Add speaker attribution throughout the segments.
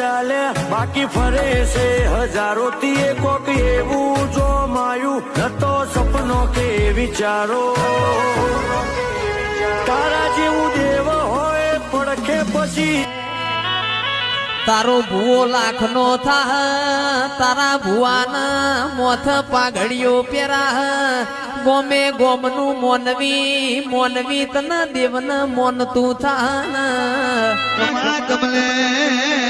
Speaker 1: ચાલે. બાકી ફરે છે હજારો થી કોક એવું જો માયું. ન સપનો કે વિચારો. તારા જેવું દેવ હોય પડખે પછી.
Speaker 2: તારો ભૂવો લાખ નો થા તારા ભુવાના મોથ પાઘડીઓ પેરા ગોમે ગોમનું મોનવી મોનવી તના દેવન મોન તું થા
Speaker 3: કમલે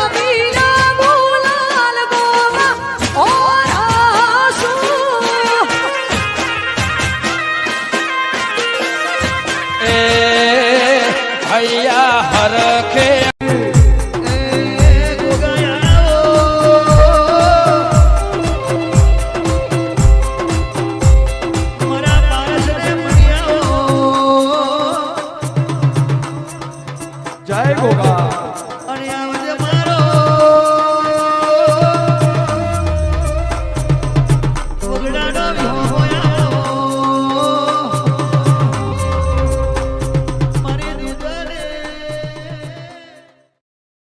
Speaker 2: હૈયા હરખે Love you.